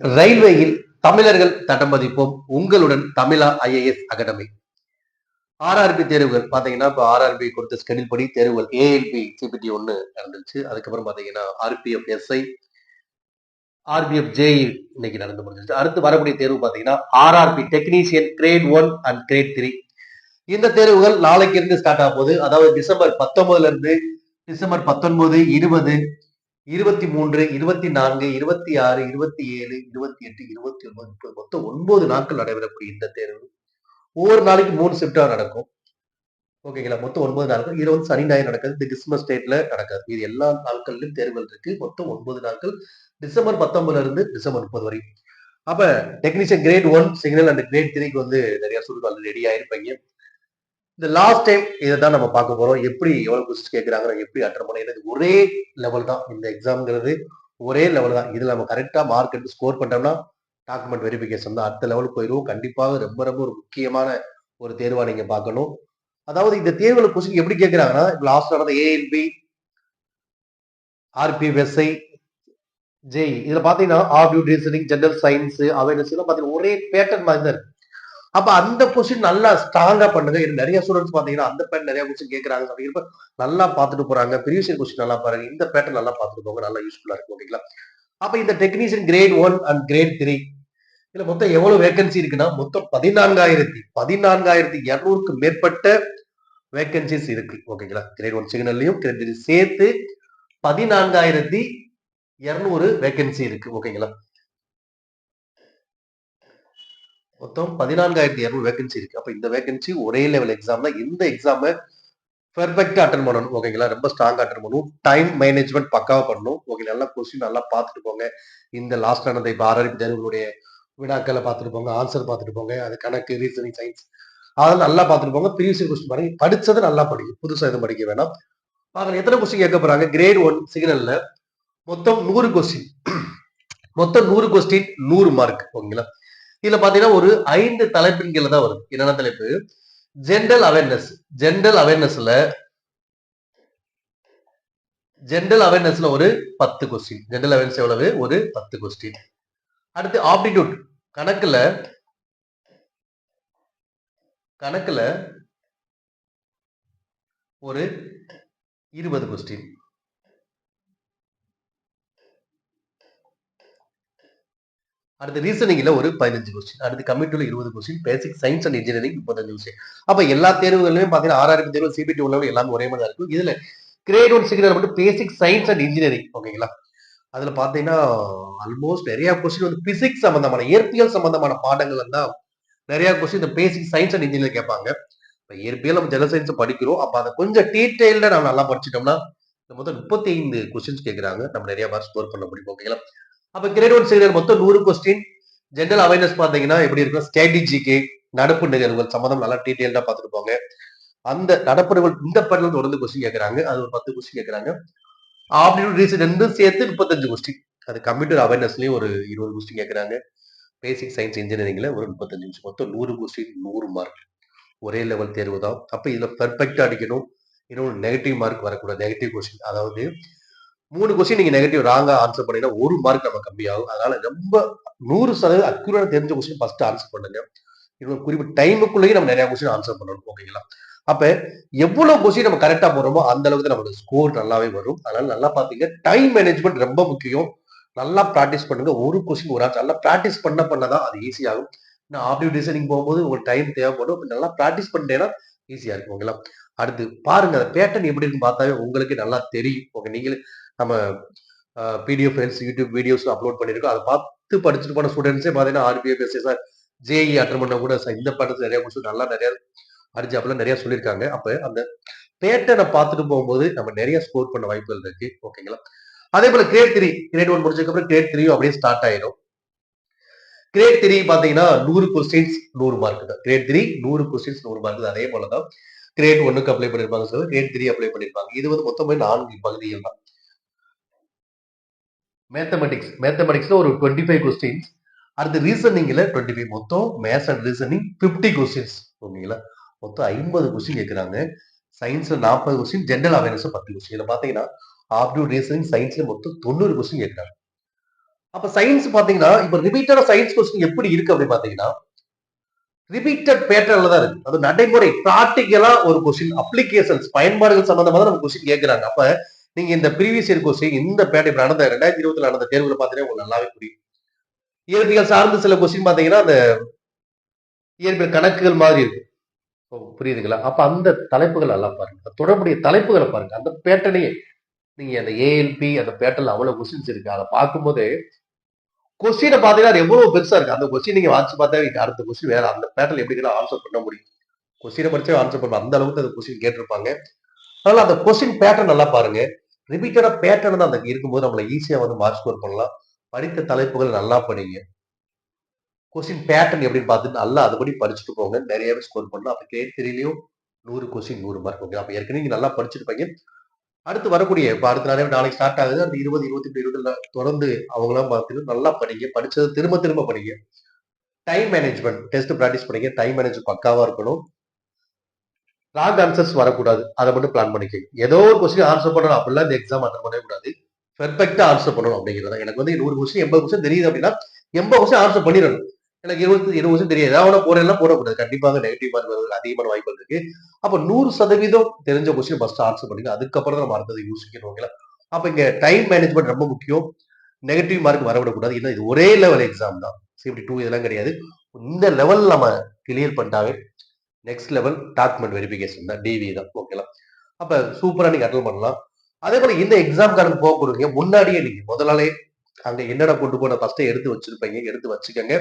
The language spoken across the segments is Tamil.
ரயில்வேயில் தமிழர்கள் தட்டம்பதிப்போம் உங்களுடன் தமிழா ஐஏஎஸ் அகாடமி ஆர்ஆர்பி தேர்வுகள் பாத்தீங்கன்னா இப்போ ஆர்ஆர்பி கொடுத்த ஸ்கெடியூல் படி தேர்வுகள் ஏஎல்பி சிபிடி ஒன்று நடந்துச்சு. அதுக்கப்புறம் பாத்தீங்கன்னா ஆர்பிஎஃப் எஸ்ஐ ஆர்பிஎஃப் ஜேஇ இன்னைக்கு நடந்து முடிஞ்சிருச்சு. அடுத்து வரக்கூடிய தேர்வு பாத்தீங்கன்னா RRB technician grade one and grade three இந்த தேர்வுகள் நாளைக்கு இருந்து ஸ்டார்ட் ஆக போகுது. அதாவது டிசம்பர் பத்தொன்பதுல இருந்து டிசம்பர் பத்தொன்பது இருபது இருபத்தி மூன்று இருபத்தி நான்கு இருபத்தி ஆறு இருபத்தி ஏழு இருபத்தி எட்டு இருபத்தி ஒன்பது முப்பது மொத்தம் ஒன்பது நாட்கள் நடைபெறக்கூடிய இந்த தேர்வு. ஒவ்வொரு நாளைக்கு மூணு ஷிஃப்டா நடக்கும். ஓகேங்களா? மொத்தம் ஒன்பது நாட்கள். இது வந்து சனி ஞாயிறு நடக்குது. இந்த கிறிஸ்மஸ் டேட்ல நடக்காது. இது எல்லா நாட்கள்லயும் தேர்வுகள் இருக்கு. மொத்தம் ஒன்பது நாட்கள். டிசம்பர் பத்தொன்பதுல இருந்து டிசம்பர் முப்பது வரை அப்ப technician grade one signal and grade த்ரீக்கு வந்து நிறைய சொல்லுவாங்க. ரெடி ஆயிருப்பீங்க. இந்த லாஸ்ட் டைம் இதை தான் நம்ம பார்க்க போறோம். எப்படி எவ்வளவு கொஸ்டின் கேட்கறாங்க எப்படி அட்டன் பண்ண ஒரே லெவல் தான். இந்த எக்ஸாம்ங்கிறது ஒரே லெவல் தான். இதுல நம்ம கரெக்டா மார்க் எடுத்து ஸ்கோர் பண்ணிட்டோம்னா டாக்குமெண்ட் வெரிஃபிகேஷன் தான். அடுத்த லெவலுக்கு போயிடுவோம் கண்டிப்பாக ரொம்ப ரொம்ப ஒரு முக்கியமான ஒரு தேர்வா நீங்க பார்க்கணும். அதாவது இந்த தேர்வுல கொஸ்டின் எப்படி கேட்கறாங்கன்னா லாஸ்ட் நடந்த ஏஎல்பி ஆர்பிஎஸ்ஐ ஜெய் இதுல பாத்தீங்கன்னா aptitude reasoning general science awareness எல்லாம் பாத்தீங்கன்னா ஒரே பேட்டர்ன் மாதிரி தான் இருக்கு. அப்ப அந்த கொஸ்டின் நல்லா ஸ்ட்ராங்கா பண்ணுங்க நிறைய ஸ்டூடெண்ட்ஸ் பாத்தீங்கன்னா அந்த பேட்டர் நிறைய கொஸ்டின் கேட்கறாங்க. அப்படிங்கிறப்ப நல்லா பார்த்துட்டு போறாங்க. ப்ரீவியஸ் கொஸ்டின் நல்லா பாருங்க. இந்த பேட்டர் நல்லா பார்த்துட்டு போங்க. நல்லா யூஸ்ஃபுல்லா இருக்கும். ஓகேங்களா? அப்ப இந்த technician grade one and grade three இதுல மொத்தம் எவ்வளவு வேகன்சி இருக்குன்னா மொத்தம் பதினான்காயிரத்தி பதினான்காயிரத்தி இருநூறுக்கு மேற்பட்ட வேகன்சிஸ் இருக்கு. ஓகேங்களா? கிரேட் ஒன் சிக்னல்லையும் கிரேட் த்ரீ சேர்த்து பதினான்காயிரத்தி இருநூறு வேகன்சி இருக்கு. ஓகேங்களா? மொத்தம் பதினான்காயிரத்தி இரநூறு வேகன்சி இருக்கு. அப்ப இந்த வேகன்சி ஒரே லெவல் எக்ஸாம் தான். இந்த எக்ஸாமை பெர்ஃபெக்டா அட்டன் பண்ணணும் ஓகேங்களா ரொம்ப ஸ்ட்ராங்காக அட்டன் பண்ணணும். டைம் மேனேஜ்மெண்ட் பக்காவா பண்ணணும். ஓகே நல்லா கொஸ்டின் நல்லா பார்த்துட்டு போங்க. இந்த லாஸ்ட் நடந்த இப்போ ஆர்ஆர்பி தேர்வுகளுடைய வினாக்களை பார்த்துட்டு போங்க ஆன்சர் பார்த்துட்டு போங்க. அது கணக்கு ரீசனிங் சயின்ஸ் அதெல்லாம் நல்லா பார்த்துட்டு போங்க. ப்ரீவியஸ் கொஸ்டின் பாருங்க. படிச்சது நல்லா படிக்கும் புதுசாக எதுவும் படிக்க வேணாம். அதில் எத்தனை கொஸ்டின் கேட்க போறாங்க? கிரேட் ஒன் சிக்னல்ல மொத்தம் நூறு கொஸ்டின் மொத்தம் நூறு கொஸ்டின் நூறு மார்க் ஓகேங்களா இதுல பாத்தீங்கன்னா ஒரு ஐந்து தலைப்பின் கீழே தான் வருது. என்னென்ன தலைப்பு? ஜென்ரல் அவேர்னஸ் ஜென்ரல் அவேர்னஸ்ல ஜென்ரல் அவேர்னஸ்ல ஒரு பத்து கொஸ்டின் ஜென்ரல் அவேர்னஸ் எவ்வளவு? ஒரு பத்து கொஸ்டின் அடுத்து ஆப்டிடியூட் கணக்குல கணக்குல ஒரு இருபது கொஸ்டின் அடுத்து ரீசனிங்ல ஒரு பதினஞ்சு கொஸ்டின் அடுத்து கம்ப்யூட்டர்ல இருபது question basic science and engineering முப்பத்தஞ்சு கொஸ்டின் அப்போ எல்லா தேர்வுகளிலுமே பார்த்தீங்கன்னா ஆர்ஆர்பி தேர்வு சிபிடி உள்ளவங்க எல்லாமே ஒரே மாதிரி தான் இருக்கும். இதுல கிரேட் ஒன் சிக்னல் மட்டும் பேசிக் சயின்ஸ் அண்ட் இன்ஜினியரிங் ஓகேங்களா அதுல பாத்தீங்கன்னா ஆல்மோஸ்ட் நிறைய கொஸ்டின் வந்து பிசிக்ஸ் சம்பந்தமான இயற்பியல் சம்பந்தமான பாடங்கள் தான் நிறைய கொஸ்டின் இந்த பேசிக் சயின்ஸ் அண்ட் இன்ஜினியரிங் கேட்பாங்க. இப்போ இயற்பியல் நம்ம ஜெனரல் சயின்ஸ் படிக்கிறோம். அப்போ அதை கொஞ்சம் டீட்டெயில்டாக நம்ம நல்லா படிச்சிட்டோம்னா மொத்தம் முப்பத்தி ஐந்து கொஸ்டின்ஸ் கேட்கறாங்க நம்ம நிறைய மார்க் ஸ்கோர் பண்ண முடியும். ஓகேங்களா அப்ப கிரேட் ஒன் சிக்னல் மொத்தம் நூறு கொஸ்டின் ஜென்ரல் அவேர்னஸ் பாத்தீங்கன்னா எப்படி இருக்கும்? ஸ்ட்ராட்டஜிக்கு நடப்பு நிகழ்வுகள் சம்மந்தம் நல்லா டீட்டெயில்டா பார்த்துட்டு போங்க அந்த நடப்பு நிகழ்வு இந்த பாட்டில் தொடர்ந்து கொஸ்டின் கேட்கறாங்க அது ஒரு பத்து கொஸ்டின் கேட்கறாங்க ஆப்டிடியூட் ரீசன் ரெண்டும் சேர்த்து முப்பத்தஞ்சு கொஸ்டின் அது கம்ப்யூட்டர் அவேர்னஸ்லயும் ஒரு இருபது கொஸ்டின் கேட்கறாங்க பேசிக் சயின்ஸ் இன்ஜினியரிங்ல ஒரு முப்பத்தஞ்சு நிமிஷம் மொத்தம் நூறு கொஸ்டின் நூறு மார்க் ஒரே லெவல் தேர்வு தான். அப்ப இதுல பெர்ஃபெக்டா அடிக்கணும். இன்னொரு நெகட்டிவ் மார்க் வரக்கூடாது. நெகட்டிவ் கொஸ்டின் அதாவது மூணு கொஸ்டின் நீங்க நெகட்டிவ் ராங்கா ஆன்சர் பண்ணீங்கன்னா ஒரு மார்க் நம்ம கம்மியாகும். அதனால ரொம்ப நூறு சதவீதம் அக்யூரேட் தெரிஞ்ச கொஸ்டின் ஃபர்ஸ்ட் ஆன்சர் பண்ணுங்க. இன்னும் குறிப்பிட்ட டைமுக்குள்ளேயே நம்ம நிறைய கொஸ்டின் ஆன்சர் பண்ணணும் ஓகேங்களா அப்ப எவ்வளவு கொஸ்டின் நம்ம கரெக்டா போறோமோ அந்த அளவுக்கு நமக்கு ஸ்கோர் நல்லாவே வரும். அதனால நல்லா பாத்தீங்க டைம் மேனேஜ்மெண்ட் ரொம்ப முக்கியம். நல்லா ப்ராக்டிஸ் பண்ணுங்க. ஒரு கொஸ்டின் ஒரு ஆச்சு நல்லா ப்ராக்டிஸ் பண்ண பண்ணதான் அது ஈஸியாகும் நான் ஆப்டிவ் டிசைனிங் போகும்போது உங்களுக்கு டைம் தேவைப்படும். நல்லா ப்ராக்டிஸ் பண்ணிட்டேன்னா ஈஸியா இருக்கும் ஓகேங்களா அடுத்து பாருங்க அந்த பேட்டர்ன் எப்படி இருக்குன்னு பார்த்தாவே உங்களுக்கு நல்லா தெரியும். ஓகே நீங்களே நம்ம PDF files YouTube videos upload பண்ணியிருக்கோம். அதை பார்த்து படிச்சுட்டு போன ஸ்டூடெண்ட்ஸே பார்த்தீங்கன்னா பேசி சார் ஜேஇ அட்டன் பண்ண கூட சார் இந்த பாடத்தில் நிறைய கொடுத்து நல்லா நிறைய அரிஞ்சு அப்பெல்லாம் நிறைய சொல்லியிருக்காங்க. அப்போ அந்த பேட்டர்னை பார்த்துட்டு போகும்போது நம்ம நிறைய ஸ்கோர் பண்ண வாய்ப்புகள் இருக்கு. ஓகேங்களா அதே போல கிரேட் த்ரீ கிரேட் ஒன் முடிச்சதுக்கப்புறம் கிரேட் த்ரீயும் அப்படியே ஸ்டார்ட் ஆயிடும் கிரேட் த்ரீ பார்த்தீங்கன்னா நூறு கொஸ்டின்ஸ் நூறு மார்க் தான். கிரேட் த்ரீ நூறு கொஸ்டின்ஸ் நூறு மார்க் அதே போலதான் கிரேட் ஒன்னுக்கு அப்ளை பண்ணிருப்பாங்க சார் கிரேட் த்ரீ அப்ளை பண்ணிருப்பாங்க. இது வந்து மொத்தமே நான்கு பகுதிகள் தான். மேத்தமெட்டிக்ஸ் மேத்தமெட்டிக்ஸ்ல ஒரு டுவெண்ட்டி ஃபைவ் கொஸ்டின்ஸ் அடுத்து ரீசனிங்ல டுவெண்ட்டி ஃபைவ் மொத்தம் maths and reasoning fifty questions ஓகேங்களா? மொத்தம் ஐம்பது கொஸ்டின் கேட்குறாங்க சயின்ஸ்ல நாற்பது கொஸ்டின் ஜென்ரல் அவேர்னஸ் பத்து கொஸ்டின் இதில் பார்த்தீங்கன்னா ஆப்டியூட் ரீசனிங் சயின்ஸ்ல மொத்தம் தொண்ணூறு கொஸ்டின் கேட்குறாங்க அப்ப சயின்ஸ் பாத்தீங்கன்னா இப்ப ரிப்பீட்டடா சயின்ஸ் கொஸ்டின் எப்படி இருக்கு அப்படின்னு பாத்தீங்கன்னா ரிப்பீட்டட் பேட்டர்ல தான் இருக்கு. அது நடைமுறை பிராக்டிக்கலா ஒரு கொஸ்டின் அப்ளிகேஷன்ஸ் பயன்பாடுகள் சம்பந்தமா தான் நம்ம கொஸ்டின் கேட்கிறாங்க அப்ப நீங்க இந்த ப்ரீவியஸ் இயர் கொஸ்டின் இந்த பேட்டர் இப்ப நடந்த ரெண்டாயிரத்தி இருபத்துல நடந்த தேர்வுல பாத்தீங்கன்னா உங்களுக்கு நல்லாவே புரியும். இயற்பியல் சார்ந்த சில கொஸ்டின் பாத்தீங்கன்னா அந்த இயற்பியல் கணக்குகள் மாதிரி இருக்கு. ஓ, புரியுதுங்களா? அப்ப அந்த தலைப்புகள் எல்லாம் பாருங்க. தொடர்புடைய தலைப்புகளை பாருங்க. அந்த பேட்டர்னையே நீங்க அந்த ஏஎல்பி அந்த பேட்டர்ல அவ்வளவு கொஸ்டின்ஸ் இருக்கு. அதை பார்க்கும்போது கொஸ்டினை பாத்தீங்கன்னா அது எவ்வளவு பெருசா இருக்கு? அந்த கொஸ்டின் நீங்க வாட்சி பார்த்தா அடுத்த கொஸ்டின் வேற அந்த பேட்டர்ல எப்படி ஆன்சர் பண்ண முடியும். கொஸ்டினை படிச்சே ஆன்சர் பண்ண அந்த அளவுக்கு அந்த கொஸ்டின் கேட்டிருப்பாங்க. அதனால அந்த கொஸ்டின் பேட்டர்ன் நல்லா பாருங்க. ரிப்பீட்டடா பேட்டர்ன் தான் அந்த இருக்கும்போது நம்மள ஈஸியா வந்து மார்க் ஸ்கோர் பண்ணலாம். படித்த தலைப்புகள் நல்லா படிங்க. கொஸ்டின் பேட்டர்ன் எப்படின்னு பார்த்துட்டு நல்லா அதுபடி படிச்சுட்டு போங்க. நிறையவே ஸ்கோர் பண்ணலாம். அப்ப கிரேட் த்ரீலயும் நூறு கொஸ்டின் நூறு மார்க் ஓகே அப்ப ஏற்கனவே நீங்க நல்லா படிச்சிருப்பீங்க. அடுத்து வரக்கூடிய இப்போ அடுத்த நாளே நாளைக்கு ஸ்டார்ட் ஆகுது. அந்த இருபது இருபத்தி இருபதுல தொடர்ந்து அவங்களாம் பார்த்துட்டு நல்லா படிங்க. படிச்சது திரும்ப திரும்ப படிங்க. டைம் மேனேஜ்மெண்ட் டெஸ்ட் ப்ராக்டிஸ் பண்ணிங்க டைம் மேனேஜ் பக்காவாக இருக்கணும். ராங் ஆன்சர்ஸ் வரக்கூடாது. அதை மட்டும் பிளான் பண்ணிக்கோங்க. ஏதோ ஒரு கொஸ்டின் ஆன்சர் பண்ணணும். அப்படிலாம் இந்த எக்ஸாம் அட்டன் பண்ணவே கூடாது பெர்ஃபெக்டா ஆன்சர் பண்ணணும் அப்படிங்கிறத எனக்கு வந்து நூறு கொஸ்டின் எண்பது கொஸ்டின் தெரியுது அப்படின்னா எண்பது கொஸ்டின் ஆன்சர் பண்ணிடணும். எனக்கு இருபது இருபது வருஷம் தெரியாது ஏதாவது போறேன்னா போடக்கூடாது. கண்டிப்பாக நெகட்டிவ் மார்க் வருவதற்கு அதிகமான வாய்ப்பு இருக்கு. அப்ப நூறு சதவீதம் தெரிஞ்ச கொஸ்டின் ஃபர்ஸ்ட் ஆன்சர் பண்ணுங்க அதுக்கப்புறம் நம்ம அடுத்தது யோசிக்கணும் ஓகேங்களா அப்ப இங்க டைம் மேனேஜ்மெண்ட் ரொம்ப முக்கியம். நெகட்டிவ் மார்க் வரவிடக்கூடாது. ஏன்னா இது ஒரே லெவல் எக்ஸாம் தான். சிபிடி டூ இதெல்லாம் கிடையாது. இந்த லெவல் நம்ம கிளியர் பண்ணிட்டாவே நெக்ஸ்ட் லெவல் டாக்குமெண்ட் வெரிஃபிகேஷன் தான். டிவி தான் ஓகேங்களா அப்ப சூப்பரா நீங்க அட்டன் பண்ணலாம். அதே போல இந்த எக்ஸாம்காரங்க போக கொடுங்க முன்னாடியே நீங்க முதலாளே அங்க என்னடா கொண்டு போன ஃபர்ஸ்ட் எடுத்து வச்சிருப்பீங்க எடுத்து வச்சுக்கோங்க.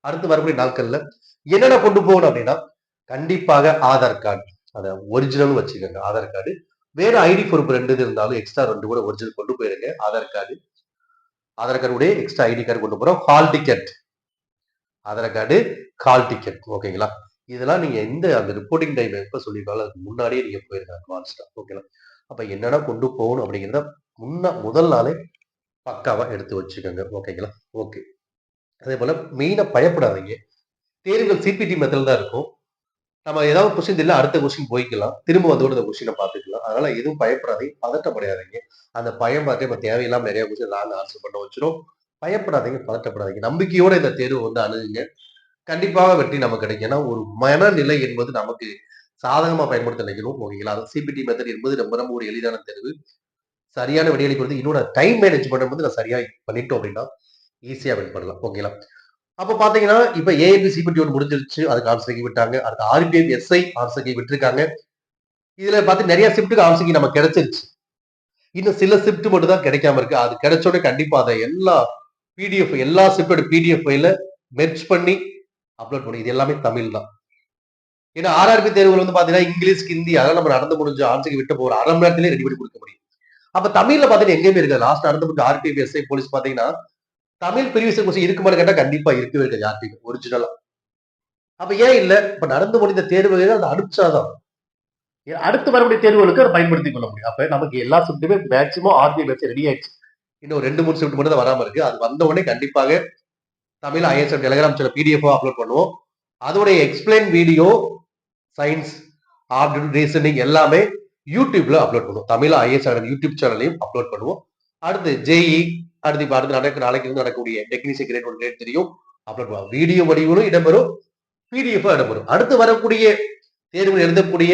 அடுத்து வரக்கூடிய நாட்கள்ல என்னென்ன கொண்டு போகணும் அப்படின்னா கண்டிப்பாக ஆதார் கார்டு. அதை ஒரிஜினலும் வச்சுக்கோங்க. ஆதார் கார்டு. வேற ஐடி ப்ரூஃப் ரெண்டு இருந்தாலும் எக்ஸ்ட்ரா ரெண்டு கூட ஒரிஜினல் கொண்டு போயிருங்க. Aadhaar card. Aadhaar card extra ID card கொண்டு போறோம். Hall ticket Aadhaar card hall ticket ஓகேங்களா இதெல்லாம் நீங்க எந்த அந்த ரிப்போர்ட்டிங் டைம் எப்ப சொல்லியிருக்காலும் அதுக்கு முன்னாடியே நீங்க போயிருங்க. அட்வான்ஸ்டா ஓகேங்களா அப்ப என்னென்ன கொண்டு போகணும் அப்படிங்கிறத முன்ன முதல் நாளே பக்காவா எடுத்து வச்சுக்கோங்க. ஓகேங்களா ஓகே அதே போல மெயினா பயப்படாதீங்க. தேர்வுகள் சிபிடி மெத்தட் தான் இருக்கும். நம்ம ஏதாவது கொஸ்டின் தெரியல அடுத்த கொஸ்டின் போய்க்கலாம். திரும்ப வந்தோட அந்த கொஸ்டினை பார்த்துக்கலாம். அதனால எதுவும் பயப்படாதீங்க. பதட்டப்படையாதீங்க அந்த பயம் பார்த்து நம்ம தேவையில்லாம நிறைய கொஸ்டின் ராங் ஆன்சர் பண்ண வச்சிடும் பயப்படாதீங்க பதட்டப்படாதீங்க. நம்பிக்கையோட இந்த தேர்வு வந்து அணுகுங்க. கண்டிப்பாக வெற்றி நமக்கு கிடைக்கும். ஏன்னா ஒரு மனநிலை என்பது நமக்கு சாதகமாக பயன்படுத்த நினைக்கணும் ஓகேங்களா? அது சிபிடி மெத்தட் என்பது ரொம்ப ரொம்ப ஒரு எளிதான தேர்வு. சரியான விடையளிக்கு வந்து இன்னொரு டைம் மேனேஜ்மெண்ட் வந்து நான் சரியாக பண்ணிட்டோம் அப்படின்னா ஈஸியாக வின் பண்ணலாம். ஓகேங்களா அப்போ பார்த்தீங்கன்னா இப்போ ஏஎன்பி சிபிடி ஒன்று முடிஞ்சிருச்சு. அதுக்கு ஆன்சர் விட்டாங்க. அடுத்து ஆர்பிஎம் எஸ்ஐ ஆன்சர் விட்டுருக்காங்க. இதில் பார்த்து நிறைய ஷிஃப்ட்டுக்கு ஆன்சர் நம்ம கிடைச்சிருச்சு. இன்னும் சில ஷிஃப்ட் மட்டும் தான் கிடைக்காம இருக்கு. அது கிடைச்சோட கண்டிப்பாக அதை எல்லா பிடிஎஃப் எல்லா ஷிஃப்டோட பிடிஎஃப் ஃபைல மெர்ச் பண்ணி அப்லோட் பண்ணி இது எல்லாமே தமிழ் தான். ஏன்னா ஆர்ஆர்பி தேர்வுகள் வந்து பார்த்தீங்கன்னா இங்கிலீஷ் ஹிந்தி அதெல்லாம் நம்ம நடந்து முடிஞ்ச ஆன்சருக்கு விட்டு போகிற அரை மணி நேரத்திலே ரெடி பண்ணி கொடுக்க முடியும். அப்போ தமிழில் பார்த்தீங்கன்னா எங்கேயுமே இருக்காது. லாஸ்ட் நடந்து முடிஞ்ச ஆர்பிஎஃப் எஸ்ஐ போலீஸ் பார்த்தீங்கன்னா தமிழ் பிரிவிசை கொஸ்டின் இருக்குமான்னு கேட்டா கண்டிப்பா இருக்கவே இருக்காது ஆர்டிபி ஒரிஜினலா அப்ப ஏன் இல்ல? இப்ப நடந்து முடிந்த தேர்வுகள் அதை அனுப்பிச்சாதான். ஏன் அடுத்து வரக்கூடிய தேர்வுகளுக்கு அதை பயன்படுத்திக் கொள்ள முடியும். அப்ப நமக்கு எல்லா ஷிஃப்ட்டுமே மேக்சிமம் ஆர்பிஐ வச்சு ரெடி ஆயிடுச்சு. இன்னும் ரெண்டு மூணு ஷிஃப்ட் மட்டும் தான் வராம இருக்கு. அது வந்த உடனே கண்டிப்பாக தமிழ் ஐஎஸ்எம் டெலிகிராம் சில பிடிஎஃப் அப்லோட் பண்ணுவோம். அதோடைய explain video science aptitude reasoning எல்லாமே யூடியூப்ல அப்லோட் பண்ணுவோம். தமிழ் ஐஎஸ் யூடியூப் சேனலையும் அப்லோட் பண்ணுவோம். அடுத்து ஜேஇ அடுத்து இப்ப அடுத்து நடக்க நாளைக்கு இருந்து நடக்கக்கூடிய டெக்னீஷியன் கிரேட் ஒன் கிரேட் தெரியும். அப்புறம் வீடியோ வடிவிலும் இடம்பெறும். பிடிஎஃப் இடம்பெறும். அடுத்து வரக்கூடிய தேர்வு எழுதக்கூடிய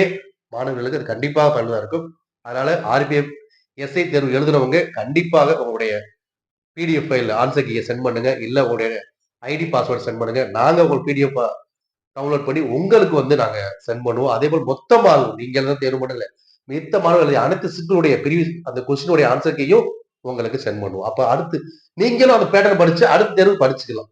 மாணவர்களுக்கு அது கண்டிப்பாக பயனுள்ளதாக இருக்கும். அதனால ஆர்பிஎஃப் எஸ்ஐ தேர்வு எழுதுனவங்க கண்டிப்பாக உங்களுடைய பிடிஎஃப் ஃபைல் ஆன்சர் கீயை சென்ட் பண்ணுங்க. இல்ல உங்களுடைய ஐடி பாஸ்வேர்டு சென்ட் பண்ணுங்க. நாங்க உங்கள் பிடிஎஃப் டவுன்லோட் பண்ணி உங்களுக்கு வந்து நாங்க சென்ட் பண்ணுவோம். அதே போல் மொத்தமாக நீங்க தான் தேர்வு பண்ணல. மித்த மாணவர்கள் அனைத்து சிக்கலுடைய பிரிவு அந்த கொஸ்டினுடைய ஆன்சர் கீயும் உங்களுக்கு சென்ட் பண்ணுவோம். அப்ப அடுத்து நீங்களும் அந்த பேட்டர்ன் படிச்சு அடுத்த தேர்வு படிச்சுக்கலாம்.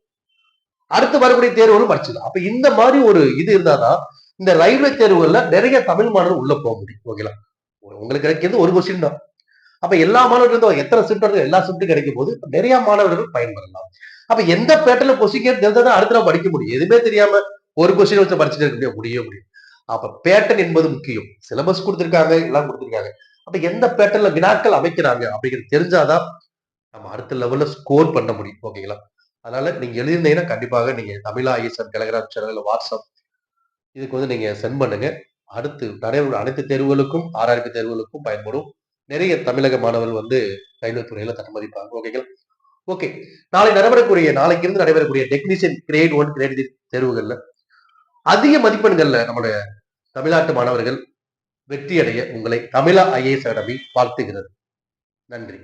அடுத்து வரக்கூடிய தேர்வுகளும் படிச்சுக்கலாம். அப்ப இந்த மாதிரி ஒரு இது இருந்தாதான் இந்த ரயில்வே தேர்வுகள்ல நிறைய தமிழ் மாணவர்கள் உள்ள போக முடியும். ஓகேங்களா உங்களுக்கு கிடைக்கிறது ஒரு கொஸ்டின் தான். அப்ப எல்லா மாணவர்களும் எத்தனை ஷிஃப்ட் இருக்கு எல்லா ஷிஃப்ட் கிடைக்கும் போது நிறைய மாணவர்கள் பயன்படலாம். அப்ப எந்த பேட்டர்ல கொஸ்டின் தெரிஞ்சா அடுத்த படிக்க முடியும். எதுவுமே தெரியாம ஒரு கொஸ்டின் வச்சு படிச்சுட்டு இருக்க முடியும் முடிய முடியும். அப்ப பேட்டர்ன் என்பது முக்கியம். சிலபஸ் கொடுத்திருக்காங்க எல்லாம் கொடுத்திருக்காங்க. அப்ப எந்த பேட்டர்ல வினாக்கள் அமைக்கிறாங்க அப்படிங்கிறது தெரிஞ்சாதான் நம்ம அடுத்த லெவல்ல ஸ்கோர் பண்ண முடியும். ஓகேங்களா அதனால நீங்க எழுதியிருந்தீங்கன்னா கண்டிப்பாக நீங்க தமிழா ஐஎஸ்எம் டெலகிராம் சேனல் வாட்ஸ்அப் இதுக்கு வந்து நீங்க சென்ட் பண்ணுங்க. அடுத்து நடைபெறும் அனைத்து தேர்வுகளுக்கும் ஆறாயிரத்து தேர்வுகளுக்கும் பயன்படும். நிறைய தமிழக மாணவர்கள் வந்து ரயில்வே துறையில தட்டமதிப்பாங்க ஓகேங்களா ஓகே நாளை நடைபெறக்கூடிய நாளைக்கு இருந்து நடைபெறக்கூடிய டெக்னீஷியன் கிரேட் ஒன் கிரேட் தேர்வுகள்ல அதிக மதிப்பெண்கள்ல நம்மளுடைய தமிழ்நாட்டு மாணவர்கள் வெற்றியடைய உங்களை தமிழா ஐஏஎஸ் அகாடமி வாழ்த்துகிறது. நன்றி.